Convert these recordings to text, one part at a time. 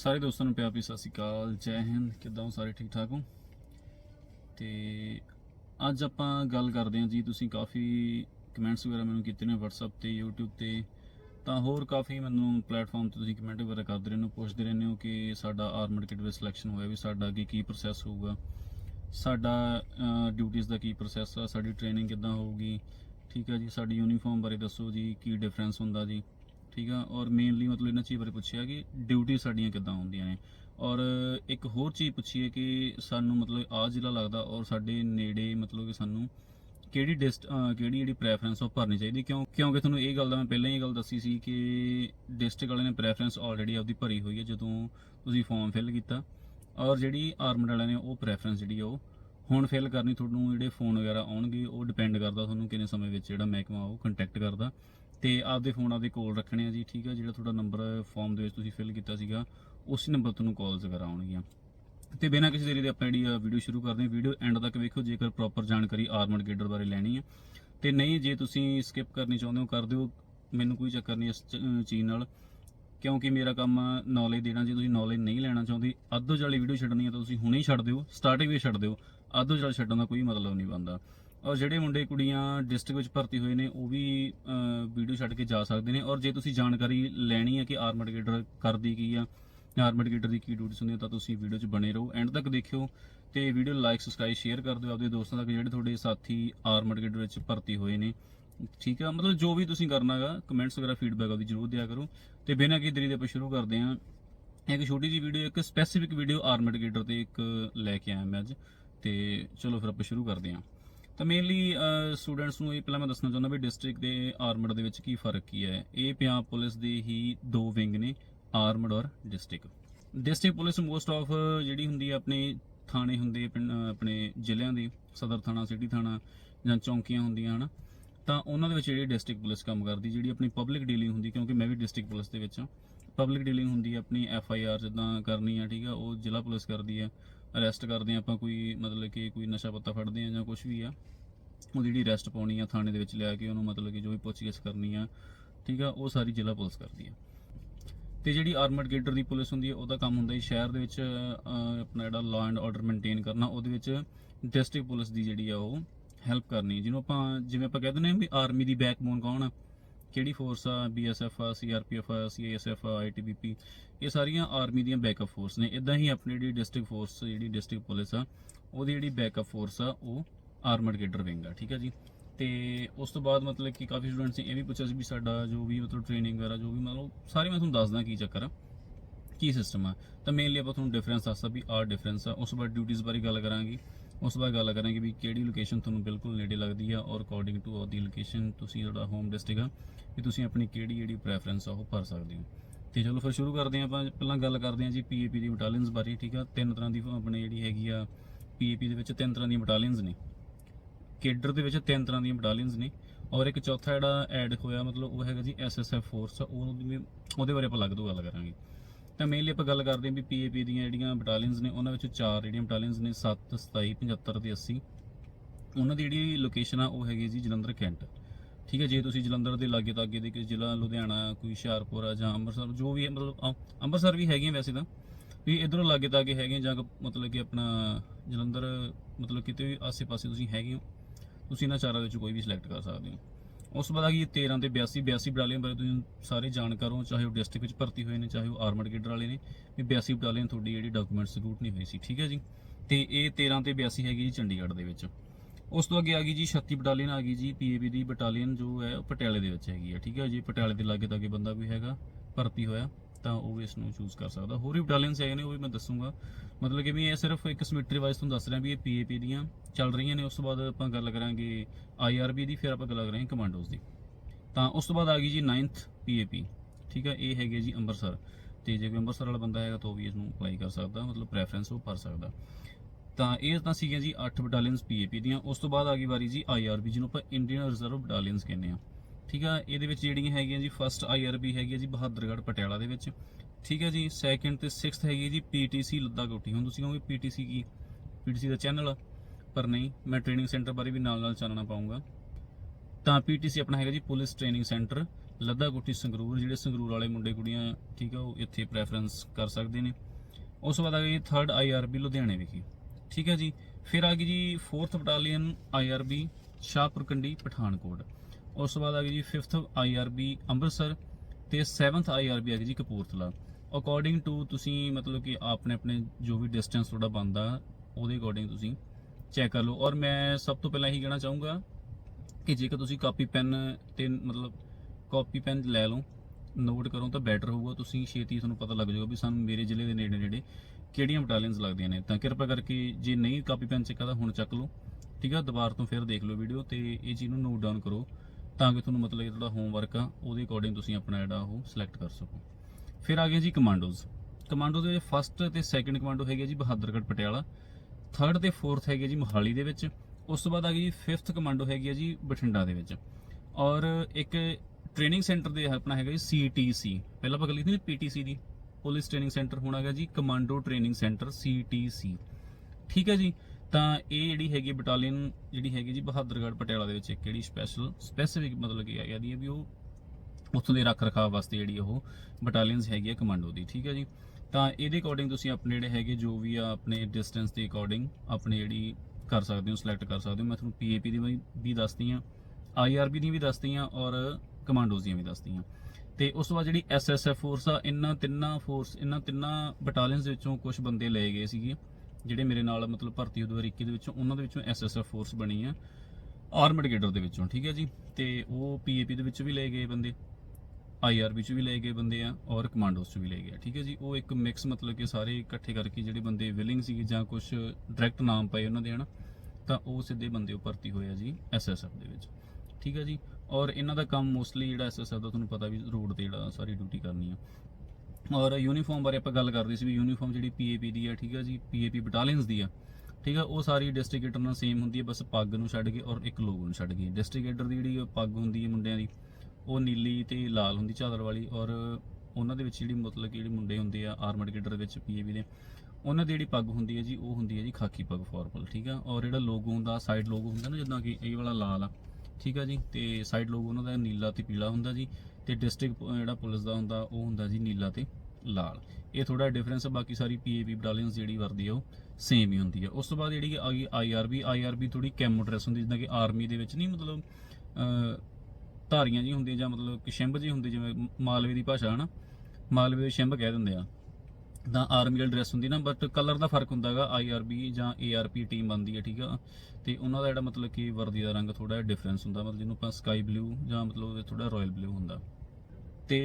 ਸਾਰੇ ਦੋਸਤਾਂ ਨੂੰ ਪਿਆਰ ਭਰੀ ਸਤਿ ਸ਼੍ਰੀ ਅਕਾਲ, ਜੈ ਹਿੰਦ, ਕਿੱਦਾਂ ਹੋ ਸਾਰੇ ਠੀਕ ਠਾਕ ਹੋ? ਤੇ ਅੱਜ ਆਪਾਂ ਗੱਲ ਕਰਦੇ ਹਾਂ ਜੀ, ਤੁਸੀਂ ਕਾਫੀ ਕਮੈਂਟਸ ਵਗੈਰਾ ਮੈਨੂੰ ਕੀਤੇ ਨੇ WhatsApp ਤੇ, YouTube ਤੇ, ਤਾਂ ਹੋਰ ਕਾਫੀ ਮੈਨੂੰ ਪਲੇਟਫਾਰਮ ਤੇ ਤੁਸੀਂ ਕਮੈਂਟ ਵਗੈਰਾ ਕਰਦੇ ਰਹਿੰਦੇ ਹੋ, ਪੁੱਛਦੇ ਰਹਿੰਦੇ ਹੋ ਕਿ ਸਾਡਾ ਆਰਮਡ ਕਿਟ ਵਿੱਚ ਸਿਲੈਕਸ਼ਨ ਹੋਇਆ ਵੀ ਸਾਡਾ ਅੱਗੇ ਕੀ ਪ੍ਰੋਸੈਸ ਹੋਊਗਾ, ਸਾਡਾ ਡਿਊਟੀਆਂ ਦਾ ਕੀ ਪ੍ਰੋਸੈਸ ਆ, ਸਾਡੀ ਟ੍ਰੇਨਿੰਗ ਕਿੱਦਾਂ ਹੋਊਗੀ, ਠੀਕ ਹੈ ਜੀ, ਸਾਡੀ ਯੂਨੀਫਾਰਮ ਬਾਰੇ ਦੱਸੋ ਜੀ, ਕੀ ਡਿਫਰੈਂਸ ਹੁੰਦਾ ਜੀ। ਠੀਕ ਆ? ਔਰ ਮੇਨਲੀ ਮਤਲਬ ਇਹਨਾਂ ਚੀਜ਼ ਬਾਰੇ ਪੁੱਛਿਆ ਕਿ ਡਿਊਟੀ ਸਾਡੀਆਂ ਕਿੱਦਾਂ ਹੁੰਦੀਆਂ ਨੇ। ਔਰ ਇੱਕ ਹੋਰ ਚੀਜ਼ ਪੁੱਛੀ ਹੈ ਕਿ ਸਾਨੂੰ ਮਤਲਬ ਆ ਜ਼ਿਲ੍ਹਾ ਲੱਗਦਾ ਔਰ ਸਾਡੇ ਨੇੜੇ ਮਤਲਬ ਕਿ ਸਾਨੂੰ ਕਿਹੜੀ ਡਿਸਟ ਕਿਹੜੀ ਜਿਹੜੀ ਪ੍ਰੈਫਰੈਂਸ ਉਹ ਭਰਨੀ ਚਾਹੀਦੀ? ਕਿਉਂ ਕਿਉਂਕਿ ਤੁਹਾਨੂੰ ਇਹ ਗੱਲ ਦਾ ਮੈਂ ਪਹਿਲਾਂ ਹੀ ਇਹ ਗੱਲ ਦੱਸੀ ਸੀ ਕਿ ਡਿਸਟ੍ਰਿਕਟ ਵਾਲਿਆਂ ਨੇ ਪ੍ਰੈਫਰੈਂਸ ਆਲਰੇਡੀ ਆਪਦੀ ਭਰੀ ਹੋਈ ਹੈ ਜਦੋਂ ਤੁਸੀਂ ਫਾਰਮ ਫਿਲ ਕੀਤਾ। ਔਰ ਜਿਹੜੀ ਆਰਮਡ ਵਾਲਿਆਂ ਨੇ ਉਹ ਪ੍ਰੈਫਰੈਂਸ ਜਿਹੜੀ ਆ ਉਹ ਹੁਣ ਫਿਲ ਕਰਨੀ ਤੁਹਾਨੂੰ ਜਿਹੜੇ ਫੋਨ ਵਗੈਰਾ ਆਉਣਗੇ, ਉਹ ਡਿਪੈਂਡ ਕਰਦਾ ਤੁਹਾਨੂੰ ਕਿੰਨੇ ਸਮੇਂ ਵਿੱਚ ਜਿਹੜਾ ਮਹਿਕਮਾ ਉਹ ਕੰਟੈਕਟ ਕਰਦਾ। ਤੇ ਆਪਦੇ ਫੋਨ ਆਪਦੇ ਕੋਲ ਰੱਖਣੇ ਆ ਜੀ, ਠੀਕ ਆ? ਜਿਹੜਾ ਤੁਹਾਡਾ ਨੰਬਰ ਫਾਰਮ ਦੇ ਵਿੱਚ ਤੁਸੀਂ ਫਿਲ ਕੀਤਾ ਸੀਗਾ, ਉਸੇ ਨੰਬਰ ਤੁਹਾਨੂੰ ਕਾਲਸ ਵਗੈਰਾ ਆਉਣਗੀਆਂ। ਤੇ ਬਿਨਾਂ ਕਿਸੇ ਦੇਰੀ ਦੇ ਆਪਾਂ ਜਿਹੜੀ ਵੀਡੀਓ ਸ਼ੁਰੂ ਕਰਦੇ ਹਾਂ। ਵੀਡੀਓ ਐਂਡ ਤੱਕ ਵੇਖੋ, ਜੇਕਰ ਪ੍ਰੋਪਰ ਜਾਣਕਾਰੀ ਆਰਮਡ ਗੇਡਰ ਬਾਰੇ ਲੈਣੀ ਹੈ ਤੇ ਨਹੀਂ, ਜੇ ਤੁਸੀਂ ਸਕਿਪ ਕਰਨੀ ਚਾਹੁੰਦੇ ਹੋ, ਕਰ ਦਿਓ। ਮੈਨੂੰ ਕੋਈ ਚੱਕਰ ਨਹੀਂ ਇਸ ਚੀਜ਼ ਨਾਲ। ਕਿਉਂਕਿ ਮੇਰਾ ਕੰਮ ਨੌਲੇਜ ਦੇਣਾ, ਜੇ ਤੁਸੀਂ ਨੌਲੇਜ ਨਹੀਂ ਲੈਣਾ ਚਾਹੁੰਦੇ, ਅੱਧੋ ਵਾਲੀ ਵੀਡੀਓ ਛੱਡਣੀ ਹੈ ਤਾਂ ਤੁਸੀਂ ਹੁਣੇ ਹੀ ਛੱਡ ਦਿਓ। ਸਟਾਰਟਿੰਗ ਵਿੱਚ ਛੱਡ ਦਿਓ। ਅੱਧੋ ਜਲ ਛੱਡਣ ਦਾ ਕੋਈ ਮਤਲਬ ਨਹੀਂ ਬਣਦਾ। ਔਰ ਜਿਹੜੇ ਮੁੰਡੇ ਕੁੜੀਆਂ ਡਿਸਟ੍ਰਿਕਟ ਵਿੱਚ ਭਰਤੀ ਹੋਏ ਨੇ, ਉਹ ਵੀ ਵੀਡੀਓ ਛੱਡ ਕੇ ਜਾ ਸਕਦੇ ਨੇ। ਔਰ ਜੇ ਤੁਸੀਂ ਜਾਣਕਾਰੀ ਲੈਣੀ ਹੈ ਕਿ ਆਰਮਡ ਗੇਡਰ ਕਰਦੀ ਕੀ ਆ ਆਰਮਡ ਗੇਡਰ ਦੀ ਕੀ ਡਿਊਟੀਆਂ ਹੁੰਦੀਆਂ, ਤਾਂ ਤੁਸੀਂ ਵੀਡੀਓ 'ਚ ਬਣੇ ਰਹੋ। ਐਂਡ ਤੱਕ ਦੇਖਿਓ ਤੇ ਵੀਡੀਓ ਲਾਈਕ ਸਬਸਕ੍ਰਾਈਬ ਸ਼ੇਅਰ ਕਰ ਦਿਓ। ਆਪਣੇ ਦੋਸਤਾਂ ਤੱਕ ਜਿਹੜੇ ਤੁਹਾਡੇ ਸਾਥੀ ਆਰਮਡ ਗੇਡਰ ਵਿੱਚ ਭਰਤੀ ਹੋਏ ਨੇ। ਠੀਕ ਆ? ਮਤਲਬ ਜੋ ਵੀ ਤੁਸੀਂ ਕਰਨਾਗਾ ਕਮੈਂਟਸ ਵਗੈਰਾ ਫੀਡਬੈਕ ਆਪਦੀ ਜ਼ਰੂਰ ਦਿਆ ਕਰੋ। ਤੇ ਬਿਨਾਂ ਕੀ ਦੇਰੀ ਦੇ ਆਪਾਂ ਸ਼ੁਰੂ ਕਰਦੇ ਹਾਂ। ਇੱਕ ਛੋਟੀ ਜਿਹੀ ਵੀਡੀਓ ਇੱਕ ਸਪੈਸੀਫਿਕ ਵੀਡੀਓ ਆਰਮਡ ਗੇਡਰ ਤੇ ਇੱਕ ਲੈ ਕੇ ਆਇਆ ਮੈਂ ਅੱਜ। ਤੇ ਚਲੋ ਫਿਰ ਆਪਾਂ ਸ਼ੁਰੂ ਕਰਦੇ ਹਾਂ। ਤਾਂ ਮੇਨਲੀ ਸਟੂਡੈਂਟਸ ਨੂੰ ਇਹ ਪਹਿਲਾਂ ਮੈਂ ਦੱਸਣਾ ਚਾਹੁੰਦਾ ਵੀ ਡਿਸਟ੍ਰਿਕਟ ਦੇ ਆਰਮਡ ਦੇ ਵਿੱਚ ਕੀ ਫ਼ਰਕ ਕੀ ਹੈ? ਇਹ ਪੰਜਾਬ ਪੁਲਿਸ ਦੇ ਹੀ ਦੋ ਵਿੰਗ ਨੇ ਆਰਮਡ ਔਰ district district police most of ਜਿਹੜੀ ਹੁੰਦੀ ਹੈ ਆਪਣੇ ਥਾਣੇ ਹੁੰਦੇ, ਪਿੰਡ- ਆਪਣੇ ਜ਼ਿਲ੍ਹਿਆਂ ਦੇ, ਸਦਰ ਥਾਣਾ, ਸਿਟੀ ਥਾਣਾ ਜਾਂ ਚੌਂਕੀਆਂ ਹੁੰਦੀਆਂ, ਹਨ? ਤਾਂ ਉਹਨਾਂ ਦੇ ਵਿੱਚ ਜਿਹੜੀ ਡਿਸਟ੍ਰਿਕਟ ਪੁਲਿਸ ਕੰਮ ਕਰਦੀ, ਜਿਹੜੀ ਆਪਣੀ ਪਬਲਿਕ ਡੀਲਿੰਗ ਹੁੰਦੀ, ਕਿਉਂਕਿ ਮੈਂ ਵੀ ਡਿਸਟ੍ਰਿਕਟ ਪੁਲਿਸ ਦੇ ਵਿੱਚ ਹਾਂ। ਪਬਲਿਕ ਡੀਲਿੰਗ ਹੁੰਦੀ ਹੈ, ਆਪਣੀ ਐਫ ਆਈ ਆਰ ਜਿੱਦਾਂ ਕਰਨੀ ਆ ਠੀਕ ਆ ਉਹ ਜ਼ਿਲ੍ਹਾ ਪੁਲਿਸ ਕਰਦੀ ਆ ਅਰੈਸਟ ਕਰਦੇ ਆ ਆਪਾਂ ਕੋਈ, ਮਤਲਬ ਕਿ ਕੋਈ ਨਸ਼ਾ ਪੱਤਾ ਫੜਦੇ ਆ ਜਾਂ ਕੁਝ ਵੀ ਆ ਉਹਦੀ ਜਿਹੜੀ ਅਰੈਸਟ ਪਾਉਣੀ ਆ ਥਾਣੇ ਦੇ ਵਿੱਚ ਲਿਆ ਕੇ ਉਹਨੂੰ ਮਤਲਬ ਕਿ ਜੋ ਵੀ ਪੁੱਛਗਿੱਛ ਕਰਨੀ ਆ ਠੀਕ ਆ ਉਹ ਸਾਰੀ ਜ਼ਿਲ੍ਹਾ ਪੁਲਿਸ ਕਰਦੀ ਆ ਤੇ ਜਿਹੜੀ ਆਰਮਡ ਗੇਟਰ ਦੀ ਪੁਲਿਸ ਹੁੰਦੀ ਹੈ, ਉਹਦਾ ਕੰਮ ਹੁੰਦਾ ਹੈ ਸ਼ਹਿਰ ਦੇ ਵਿੱਚ ਆਪਣਾ ਜਿਹੜਾ ਲਾਅ ਐਂਡ ਆਰਡਰ ਮੇਨਟੇਨ ਕਰਨਾ, ਉਹਦੇ ਵਿੱਚ ਡਿਸਟ੍ਰਿਕਟ ਪੁਲਿਸ ਦੀ ਜਿਹੜੀ ਆ ਉਹ ਹੈਲਪ ਕਰਨੀ ਜਿਹਨੂੰ ਆਪਾਂ, ਜਿਵੇਂ ਆਪਾਂ ਕਹਿੰਦੇ ਨੇ ਵੀ ਆਰਮੀ ਦੀ ਬੈਕਬੋਨ ਕੌਣ ਆ ਕਿਹੜੀ ਫੋਰਸ ਆ? ਬੀਐਸਐਫ ਆ ਸੀਆਰਪੀਐਫ ਆ ਸੀਆਈਐਸਐਫ ਆ ਆਈਟੀਬੀਪੀ ਇਹ ਸਾਰੀਆਂ ਆਰਮੀ ਦੀਆਂ ਬੈਕਅਪ ਫੋਰਸ ਨੇ। ਇਦਾਂ ਹੀ ਆਪਣੀ ਜਿਹੜੀ ਡਿਸਟ੍ਰਿਕਟ ਫੋਰਸ ਜਿਹੜੀ ਡਿਸਟ੍ਰਿਕਟ ਪੁਲਿਸ ਆ, ਉਹਦੀ ਜਿਹੜੀ ਬੈਕਅਪ ਫੋਰਸ ਆ, ਉਹ ਆਰਮਡ ਕੇਡਰ ਵਿੰਗ ਆ, ਠੀਕ ਆ ਜੀ? ਤੇ ਉਸ ਤੋਂ ਬਾਅਦ ਮਤਲਬ ਕਿ ਕਾਫੀ ਸਟੂਡੈਂਟਸ ਨੇ ਇਹ ਵੀ ਪੁੱਛਿਆ ਸੀ ਵੀ ਸਾਡਾ ਜੋ ਵੀ ਮਤਲਬ ਟ੍ਰੇਨਿੰਗ ਵਗੈਰਾ, ਜੋ ਵੀ ਮਤਲਬ, ਸਾਰੇ ਮੈਂ ਤੁਹਾਨੂੰ ਦੱਸਦਾ ਕੀ ਚੱਕਰ ਆ। ਕੀ ਸਿਸਟਮ ਆ? ਤਾਂ ਮੇਨਲੀ ਆਪਾਂ ਤੁਹਾਨੂੰ ਡਿਫਰੈਂਸ ਦੱਸਦਾ ਵੀ ਆਰ ਡਿਫਰੈਂਸ ਆ। ਉਸ ਤੋਂ ਬਾਅਦ ਡਿਊਟੀਆਂ ਬਾਰੇ ਗੱਲ ਕਰਾਂਗੇ। ਉਸ ਬਾਰੇ ਗੱਲ ਕਰਾਂਗੇ ਵੀ ਕਿਹੜੀ ਲੋਕੇਸ਼ਨ ਤੁਹਾਨੂੰ ਬਿਲਕੁਲ ਨੇੜੇ ਲੱਗਦੀ ਆ ਔਰ ਅਕੋਰਡਿੰਗ ਟੂ ਉਹਦੀ ਲੋਕੇਸ਼ਨ ਤੁਸੀਂ ਤੁਹਾਡਾ ਹੋਮ ਡਿਸਟ੍ਰਿਕਟ ਆ, ਵੀ ਤੁਸੀਂ ਆਪਣੀ ਕਿਹੜੀ ਜਿਹੜੀ ਪ੍ਰੈਫਰੈਂਸ ਆ ਉਹ ਭਰ ਸਕਦੇ ਹੋ। ਤੇ ਚਲੋ ਫਿਰ ਸ਼ੁਰੂ ਕਰਦੇ ਹਾਂ ਆਪਾਂ, ਪਹਿਲਾਂ ਗੱਲ ਕਰਦੇ ਹਾਂ ਜੀ ਪੀਏਪੀ ਦੀ ਬਟਾਲੀਅਨਸ ਬਾਰੇ, ਠੀਕ ਆ? ਤਿੰਨ ਤਰ੍ਹਾਂ ਦੀ ਆਪਣੇ ਜਿਹੜੀ ਹੈਗੀ ਆ ਪੀਏਪੀ ਦੇ ਵਿੱਚ ਤਿੰਨ ਤਰ੍ਹਾਂ ਦੀਆਂ ਬਟਾਲੀਅਨਸ ਨੇ। ਕੇਡਰ ਦੇ ਵਿੱਚ ਤਿੰਨ ਤਰ੍ਹਾਂ ਦੀਆਂ ਬਟਾਲੀਅਨਸ ਨੇ ਔਰ ਇੱਕ ਚੌਥਾ ਜਿਹੜਾ ਐਡ ਹੋਇਆ ਮਤਲਬ ਉਹ ਹੈਗਾ ਜੀ ਐਸਐਸਐਫ ਫੋਰਸ ਉਹਦੇ ਬਾਰੇ ਆਪਾਂ ਅਲੱਗ ਤੋਂ ਗੱਲ ਕਰਾਂਗੇ। ਤਾਂ ਮੇਨਲੀ ਆਪਾਂ ਗੱਲ ਕਰਦੇ ਹਾਂ ਵੀ ਪੀਏਪੀ ਦੀਆਂ ਜਿਹੜੀਆਂ ਬਟਾਲੀਅਨਸ ਨੇ, ਉਹਨਾਂ ਵਿੱਚੋਂ ਚਾਰ ਜਿਹੜੀਆਂ ਬਟਾਲੀਅਨਸ ਨੇ 7 27 75 ਤੇ 80 ਉਹਨਾਂ ਦੀ ਜਿਹੜੀ ਲੋਕੇਸ਼ਨ ਆ ਉਹ ਹੈਗੀ ਜੀ ਜਲੰਧਰ ਕੈਂਟ। ਠੀਕ ਹੈ, ਜੇ ਤੁਸੀਂ ਜਲੰਧਰ ਦੇ ਲਾਗੇ ਤਾਗੇ ਦੇ ਕਿਸੇ ਜ਼ਿਲ੍ਹਾ ਲੁਧਿਆਣਾ, ਕੋਈ ਹੁਸ਼ਿਆਰਪੁਰ ਆ ਜਾਂ ਅੰਮ੍ਰਿਤਸਰ, ਜੋ ਵੀ ਹੈ, ਮਤਲਬ ਅ- ਅੰਮ੍ਰਿਤਸਰ ਵੀ ਹੈਗੀਆਂ ਵੈਸੇ ਤਾਂ, ਵੀ ਇਧਰੋਂ ਲਾਗੇ ਤਾਗੇ ਹੈਗੇ ਜਾਂ ਮਤਲਬ ਕਿ ਆਪਣਾ ਜਲੰਧਰ, ਮਤਲਬ ਕਿਤੇ ਵੀ ਆਸੇ-ਪਾਸੇ ਤੁਸੀਂ ਹੈਗੇ ਹੋ, ਤੁਸੀਂ ਇਹਨਾਂ ਚਾਰਾਂ ਵਿੱਚੋਂ ਕੋਈ ਵੀ ਸਿਲੈਕਟ ਕਰ ਸਕਦੇ ਹੋ। ਉਸ ਤੋਂ ਬਾਅਦ ਆ ਗਈ 13 ਤੇ 82 82 ਬਟਾਲੀਅਨ ਬਾਰੇ ਤੁਸੀਂ ਸਾਰੇ ਜਾਣਕਾਰ ਹੋ, ਚਾਹੇ ਉਹ ਡਿਸਟ੍ਰਿਕਟ ਵਿੱਚ ਭਰਤੀ ਹੋਏ ਨੇ, ਚਾਹੇ ਉਹ ਆਰਮਡ ਗੇਡਰ ਵਾਲੇ ਨੇ, ਵੀ 82 ਬਟਾਲੀਅਨ ਤੁਹਾਡੀ ਜਿਹੜੀ ਡਾਕੂਮੈਂਟਸ ਰੂਟ ਨਹੀਂ ਹੋਈ ਸੀ, ਠੀਕ ਹੈ ਜੀ? ਤੇ ਇਹ 13 ਤੇ 82 ਹੈਗੀ ਜੀ ਚੰਡੀਗੜ੍ਹ ਦੇ ਵਿੱਚ। ਉਸ ਤੋਂ ਅੱਗੇ ਆ ਗਈ ਜੀ 36 ਬਟਾਲੀਅਨ, ਆ ਗਈ ਜੀ ਪੀਏਬੀ ਦੀ ਬਟਾਲੀਅਨ ਜੋ ਹੈ ਪਟਿਆਲੇ ਦੇ ਵਿੱਚ ਹੈਗੀ ਹੈ, ਠੀਕ ਹੈ ਜੀ? ਪਟਿਆਲੇ ਦੇ ਲਾਗੇ ਤਾਗੇ ਬੰਦਾ ਕੋਈ ਹੈਗਾ, ਭਰਤੀ ਹੋਇਆ। ਤਾਂ ਉਹ ਵੀ ਇਸ ਨੂੰ ਚੂਜ਼ ਕਰ ਸਕਦਾ। ਹੋਰ ਵੀ ਬਟਾਲੀਅਨਸ ਹੈਗੇ ਨੇ, ਉਹ ਵੀ ਮੈਂ ਦੱਸੂਗਾ। ਮਤਲਬ ਕਿ ਵੀ ਇਹ ਸਿਰਫ ਇੱਕ ਸਮਿਟਰੀ ਵਾਈਜ਼ ਤੁਹਾਨੂੰ ਦੱਸ ਰਿਹਾ ਵੀ ਇਹ ਪੀਏਪੀ ਦੀਆਂ ਚੱਲ ਰਹੀਆਂ ਨੇ। ਉਸ ਤੋਂ ਬਾਅਦ ਆਪਾਂ ਗੱਲ ਕਰਾਂਗੇ ਆਈਆਰਬੀ ਦੀ, ਫਿਰ ਆਪਾਂ ਗੱਲ ਕਰਾਂਗੇ ਕਮਾਂਡੋਜ਼ ਦੀ। ਤਾਂ ਉਸ ਤੋਂ ਬਾਅਦ ਆ ਗਈ ਜੀ 9th ਪੀਏਪੀ ਠੀਕ ਹੈ ਇਹ ਹੈਗੇ ਜੀ ਅੰਮ੍ਰਿਤਸਰ। ਤੇ ਜੇ ਕੋਈ ਅੰਮ੍ਰਿਤਸਰ ਵਾਲਾ ਬੰਦਾ ਹੈਗਾ ਤਾਂ ਉਹ ਵੀ ਇਸ ਨੂੰ ਅਪਲਾਈ ਕਰ ਸਕਦਾ, ਮਤਲਬ ਪ੍ਰੈਫਰੈਂਸ ਉਹ ਭਰ ਸਕਦਾ। ਤਾਂ ਇਹ ਤਾਂ ਸੀਗੀਆਂ ਜੀ 8 ਬਟਾਲੀਅਨਸ ਪੀਏਪੀ ਦੀਆਂ। ਉਸ ਤੋਂ ਬਾਅਦ ਆ ਗਈ ਵਾਰੀ ਜੀ ਆਈਆਰਬੀ ਜਿਹਨੂੰ ਆਪਾਂ ਇੰਡੀਅਨ ਰਿਜ਼ਰਵ ਬਟਾਲੀਅਨਸ ਕਹਿੰਦੇ ਆ ਠੀਕ ਆ? ਇਹਦੇ ਵਿੱਚ ਜਿਹੜੀਆਂ ਹੈਗੀਆਂ ਜੀ ਫਰਸਟ ਆਈਆਰਬੀ ਹੈਗੀ ਹੈ ਜੀ ਬਹਾਦਰਗੜ੍ਹ ਪਟਿਆਲਾ ਦੇ ਵਿੱਚ। ਠੀਕ ਹੈ ਜੀ? ਸੈਕੰਡ ਤੇ 6th ਹੈਗੀ ਹੈ ਜੀ ਪੀਟੀਸੀ ਲੱਦਾ ਕੋਠੀ। ਹੁਣ ਤੁਸੀਂ ਕਹੋਗੇ ਪੀਟੀਸੀ ਕੀ? ਪੀਟੀਸੀ ਦਾ ਚੈਨਲ ਆ? ਪਰ ਨਹੀਂ, ਮੈਂ ਟ੍ਰੇਨਿੰਗ ਸੈਂਟਰ ਬਾਰੇ ਵੀ ਨਾਲ ਨਾਲ ਚਾਨਣਾ ਪਾਉਂਗਾ ਤਾਂ ਪੀਟੀਸੀ ਆਪਣਾ ਹੈਗਾ ਜੀ ਪੁਲਿਸ ਟ੍ਰੇਨਿੰਗ ਸੈਂਟਰ ਲੱਦਾ ਕੋਠੀ ਸੰਗਰੂਰ, ਜਿਹੜੇ ਸੰਗਰੂਰ ਵਾਲੇ ਮੁੰਡੇ ਕੁੜੀਆਂ, ਠੀਕ ਆ, ਉਹ ਇੱਥੇ ਪ੍ਰੈਫਰੈਂਸ ਕਰ ਸਕਦੇ ਨੇ। ਉਸ ਤੋਂ ਬਾਅਦ ਆ ਗਈ 3rd ਆਈਆਰਬੀ ਲੁਧਿਆਣੇ ਵਿਖੇ। ਠੀਕ ਹੈ ਜੀ? ਫਿਰ ਆ ਗਈ ਜੀ 4th battalion IRB Shahpur Kandi Pathankot. ਉਸ ਤੋਂ ਬਾਅਦ ਆ ਗਈ ਜੀ 5th ਆਈਆਰਬੀ ਅੰਮ੍ਰਿਤਸਰ ਤੇ 7th ਆਈਆਰਬੀ ਆ ਗਈ ਜੀ ਕਪੂਰਥਲਾ। ਅਕੋਰਡਿੰਗ ਟੂ ਤੁਸੀਂ ਮਤਲਬ ਕਿ ਆਪਣੇ ਆਪਣੇ ਜੋ ਵੀ ਡਿਸਟੈਂਸ ਤੁਹਾਡਾ ਬਣਦਾ, ਉਹਦੇ ਅਕੋਰਡਿੰਗ ਤੁਸੀਂ ਚੈੱਕ ਕਰ ਲਓ। ਔਰ ਮੈਂ ਸਭ ਤੋਂ ਪਹਿਲਾਂ ਇਹੀ ਕਹਿਣਾ ਚਾਹੂੰਗਾ ਕਿ ਜੇਕਰ ਤੁਸੀਂ ਕਾਪੀ ਪੈਨ ਤੇ ਮਤਲਬ ਕਾਪੀ ਪੈਨ ਲੈ ਲਓ ਨੋਟ ਕਰੋ ਤਾਂ ਬੈਟਰ ਹੋਊਗਾ। ਤੁਸੀਂ ਛੇਤੀ ਤੁਹਾਨੂੰ ਪਤਾ ਲੱਗ ਜਾਊਗਾ ਵੀ ਸਾਨੂੰ ਮੇਰੇ ਜ਼ਿਲ੍ਹੇ ਦੇ ਨੇੜੇ ਨੇੜੇ ਕਿਹੜੀਆਂ ਬਟਾਲੀਅਨਸ ਲੱਗਦੀਆਂ ਨੇ। ਤਾਂ ਕਿਰਪਾ ਕਰਕੇ ਜੇ ਨਹੀਂ ਕਾਪੀ ਪੈਨ ਚੱਕਾ ਤਾਂ ਹੁਣ ਚੱਕ ਲਓ। ਠੀਕ ਆ, ਦੁਬਾਰਾ ਤੋਂ ਫਿਰ ਦੇਖ ਲਓ ਵੀਡੀਓ ਤੇ ਇਹ ਚੀਜ਼ ਨੂੰ ਨੋਟ ਡਾਊਨ ਕਰੋ। ਤਾਂ ਕਿ ਤੁਹਾਨੂੰ ਮਤਲਬ ਜਿਹੜਾ ਹੋਮਵਰਕ ਆ, ਉਹਦੇ ਅਕੋਰਡਿੰਗ ਤੁਸੀਂ ਆਪਣਾ ਜਿਹੜਾ ਉਹ ਸਿਲੈਕਟ ਕਰ ਸਕੋ। ਫਿਰ ਆ ਗਿਆ ਜੀ ਕਮਾਂਡੋਜ਼ ਕਮਾਂਡੋ ਦੇ ਫਸਟ ਤੇ ਸੈਕੰਡ ਕਮਾਂਡੋ ਹੈਗੇ ਜੀ ਬਹਾਦਰਗੜ੍ਹ ਪਟਿਆਲਾ ਥਰਡ ਤੇ ਫੋਰਥ ਹੈਗੇ ਜੀ ਮੋਹਾਲੀ ਦੇ ਵਿੱਚ, ਉਸ ਤੋਂ ਬਾਅਦ ਆ ਗਈ ਜੀ ਫਿਫਥ ਕਮਾਂਡੋ ਹੈਗੀ ਹੈ ਜੀ ਬਠਿੰਡਾ ਦੇ ਵਿੱਚ। ਔਰ ਇੱਕ ਟ੍ਰੇਨਿੰਗ ਸੈਂਟਰ ਦੇ ਆਪਣਾ ਹੈਗਾ ਜੀ ਸੀਟੀਸੀ ਪਹਿਲਾਂ ਆਪਾਂ ਗੱਲ ਕੀਤੀ ਨਾ ਪੀਟੀਸੀ ਦੀ ਪੁਲਿਸ ਟ੍ਰੇਨਿੰਗ ਸੈਂਟਰ ਹੁਣ ਹੈਗਾ ਜੀ ਕਮਾਂਡੋ ਟ੍ਰੇਨਿੰਗ ਸੈਂਟਰ ਸੀਟੀਸੀ ਠੀਕ ਹੈ ਜੀ? ਤਾਂ ਇਹ ਜਿਹੜੀ ਹੈਗੀ ਬਟਾਲੀਅਨ ਜਿਹੜੀ ਹੈਗੀ ਜੀ ਬਹਾਦਰਗੜ੍ਹ ਪਟਿਆਲਾ ਦੇ ਵਿੱਚ ਇੱਕ ਜਿਹੜੀ ਸਪੈਸ਼ਲ ਸਪੈਸੀਫਿਕ ਮਤਲਬ ਕਿ ਹੈਗਾ ਦੀ ਹੈ ਵੀ ਉਹ ਉੱਥੋਂ ਦੇ ਰੱਖ ਰਖਾਵ ਵਾਸਤੇ ਜਿਹੜੀ ਉਹ ਬਟਾਲੀਅਨਸ ਹੈਗੀ ਆ ਕਮਾਂਡੋ ਦੀ, ਠੀਕ ਹੈ ਜੀ? ਤਾਂ ਇਹਦੇ ਅਕੋਰਡਿੰਗ ਤੁਸੀਂ ਆਪਣੇ ਜਿਹੜੇ ਹੈਗੇ ਜੋ ਵੀ ਆ ਆਪਣੇ ਡਿਸਟੈਂਸ ਦੇ ਅਕੋਰਡਿੰਗ ਆਪਣੀ ਜਿਹੜੀ ਕਰ ਸਕਦੇ ਹੋ ਸਿਲੈਕਟ ਕਰ ਸਕਦੇ ਹੋ, ਮੈਂ ਤੁਹਾਨੂੰ ਪੀਏਪੀ ਦੀ ਵੀ- ਵੀ ਦੱਸਦੀ ਆ ਆਈਆਰਬੀ ਦੀ ਵੀ ਦੱਸਦੀ ਆ ਔਰ ਕਮਾਂਡੋਜ਼ ਦੀਆਂ ਵੀ ਦੱਸਦੀ ਆ ਤੇ ਉਸ ਤੋਂ ਬਾਅਦ ਜਿਹੜੀ ਐਸਐਸਐਫ ਫੋਰਸ ਆ, ਇਹਨਾਂ ਤਿੰਨਾਂ ਫੋਰਸ ਇਹਨਾਂ ਤਿੰਨਾਂ ਬਟਾਲੀਅਨਸ ਵਿੱਚੋਂ ਕੁਝ ਬੰਦੇ ਲਏ ਗਏ ਸੀਗੇ। ਜਿਹੜੇ ਮੇਰੇ ਨਾਲ ਮਤਲਬ ਭਰਤੀ 2021 ਦੇ ਵਿੱਚੋਂ ਉਹਨਾਂ ਦੇ ਵਿੱਚੋਂ ਐਸਐਸਐਫ ਫੋਰਸ ਬਣੀ ਆ ਆਰਮਡ ਗੇਡਰ ਦੇ ਵਿੱਚੋਂ ਠੀਕ ਹੈ ਜੀ? ਤੇ ਉਹ ਪੀਏਪੀ ਦੇ ਵਿੱਚ ਵੀ ਲਏ ਗਏ ਬੰਦੇ ਆਈਆਰਬੀ ਚ ਵੀ ਲਏ ਗਏ ਬੰਦੇ ਆ ਔਰ ਕਮਾਂਡੋਸ ਚ ਵੀ ਲਏ ਗਏ ਆ, ਠੀਕ ਹੈ ਜੀ? ਉਹ ਇੱਕ ਮਿਕਸ ਮਤਲਬ ਕਿ ਸਾਰੇ ਇਕੱਠੇ ਕਰਕੇ ਜਿਹੜੇ ਬੰਦੇ ਵਿਲਿੰਗ ਸੀ ਜਾਂ ਕੁਝ ਡਾਇਰੈਕਟ ਨਾਮ ਪਏ ਉਹਨਾਂ ਦੇ ਹਨ? ਤਾਂ ਉਹ ਸਿੱਧੇ ਬੰਦੇ ਉਹ ਭਰਤੀ ਹੋਏ ਆ ਜੀ ਐਸਐਸਐਫ ਦੇ ਵਿੱਚ ਠੀਕ ਹੈ ਜੀ? ਔਰ ਇਹਨਾਂ ਦਾ ਕੰਮ ਮੋਸਟਲੀ ਜਿਹੜਾ ਐਸਐਸਐਫ ਦਾ ਤੁਹਾਨੂੰ ਪਤਾ ਵੀ ਰੋਡ ਤੇ ਜਿਹੜਾ ਸਾਰੀ ਡਿਊਟੀ ਕਰਨੀ ਆ। ਔਰ ਯੂਨੀਫਾਰਮ ਬਾਰੇ ਆਪਾਂ ਗੱਲ ਕਰਦੇ ਸੀ ਵੀ ਯੂਨੀਫਾਰਮ ਜਿਹੜੀ ਪੀਏਪੀ ਦੀ ਆ, ਠੀਕ ਆ ਜੀ? ਪੀਏਪੀ ਬਟਾਲੀਅਨਸ ਦੀ ਆ, ਠੀਕ ਆ? ਉਹ ਸਾਰੀ ਡਿਸਟ੍ਰਿਕਟਰ ਨਾਲ ਸੇਮ ਹੁੰਦੀ ਹੈ ਬਸ ਪੱਗ ਨੂੰ ਛੱਡ ਕੇ ਔਰ ਇੱਕ ਲੋਗੋ ਨੂੰ ਛੱਡ ਕੇ। ਡਿਸਟ੍ਰਿਕਟਰ ਦੀ ਜਿਹੜੀ ਪੱਗ ਹੁੰਦੀ ਹੈ ਮੁੰਡਿਆਂ ਦੀ, ਉਹ ਨੀਲੀ ਤੇ ਲਾਲ ਹੁੰਦੀ ਚਾਦਰ ਵਾਲੀ ਔਰ ਉਹਨਾਂ ਦੇ ਵਿੱਚ ਜਿਹੜੀ ਮਤਲਬ ਕਿ ਜਿਹੜੇ ਮੁੰਡੇ ਹੁੰਦੇ ਆ ਆਰਮਡ ਗੇਡਰ ਦੇ ਵਿੱਚ ਪੀਏਬੀ ਦੇ, ਉਹਨਾਂ ਦੀ ਜਿਹੜੀ ਪੱਗ ਹੁੰਦੀ ਹੈ ਜੀ, ਉਹ ਹੁੰਦੀ ਹੈ ਜੀ ਖਾਕੀ ਪੱਗ ਫਾਰਮਲ ਠੀਕ ਆ? ਔਰ ਜਿਹੜਾ ਲੋਗੋ ਹੁੰਦਾ ਸਾਈਡ ਲੋਗੋ ਹੁੰਦਾ ਨਾ, ਜਿੱਦਾਂ ਕਿ ਇਹ ਵਾਲਾ ਲਾਲ ਆ, ਠੀਕ ਆ ਜੀ? ਤੇ ਸਾਈਡ ਲੋਗੋ ਉਹਨਾਂ ਦਾ ਨੀਲਾ ਤੇ ਪੀਲਾ ਹੁੰਦਾ ਜੀ। ਤੇ ਡਿਸਟ੍ਰਿਕਟ ਜਿਹੜਾ ਪੁਲਿਸ ਦਾ ਹੁੰਦਾ, ਉਹ ਹੁੰਦਾ ਜੀ ਨੀਲਾ ਤੇ ਲਾਲ। ਇਹ ਥੋੜਾ ਡਿਫਰੈਂਸ ਬਾਕੀ ਸਾਰੀ ਪੀਏਬੀ ਬਟਾਲੀਅਨਸ ਜਿਹੜੀ ਵਰਦੀ ਆ, ਉਹ ਸੇਮ ਹੀ ਹੁੰਦੀ ਆ। ਉਸ ਤੋਂ ਬਾਅਦ ਜਿਹੜੀ ਆ ਗਈ ਆਈਆਰਬੀ ਆਈਆਰਬੀ ਥੋੜੀ ਕੈਮੋ ਡਰੈਸ ਹੁੰਦੀ, ਜਿੱਦਾਂ ਕਿ ਆਰਮੀ ਦੇ ਵਿੱਚ ਨਹੀਂ ਮਤਲਬ ਧਾਰੀਆਂ ਜੀ ਹੁੰਦੀਆਂ ਜਾਂ ਮਤਲਬ ਕਿ ਸ਼ਿੰਭ ਜੀ ਹੁੰਦੀ, ਜਿਵੇਂ ਮਾਲਵੇ ਦੀ ਭਾਸ਼ਾ, ਹਨਾ? ਮਾਲਵੇ ਦੇ ਸ਼ਿੰਬ ਕਹਿ ਦਿੰਦੇ ਆ। ਤਾਂ ਆਰਮੀ ਵਾਲੀ ਡਰੈਸ ਹੁੰਦੀ ਨਾ ਬਟ ਕਲਰ ਦਾ ਫ਼ਰਕ ਹੁੰਦਾ ਹੈਗਾ ਆਈਆਰਬੀ ਜਾਂ ਏਆਰਪੀ ਟੀਮ ਬਣਦੀ ਹੈ ਠੀਕ ਆ? ਤੇ ਉਹਨਾਂ ਦਾ ਜਿਹੜਾ ਮਤਲਬ ਕਿ ਵਰਦੀ ਦਾ ਰੰਗ ਥੋੜਾ ਡਿਫਰੈਂਸ ਹੁੰਦਾ, ਮਤਲਬ ਜਿਹਨੂੰ ਆਪਾਂ ਸਕਾਈ ਬਲੂ ਜਾਂ ਮਤਲਬ ਥੋੜਾ ਰਾਇਲ ਬਲੂ ਹੁੰਦਾ। ਤੇ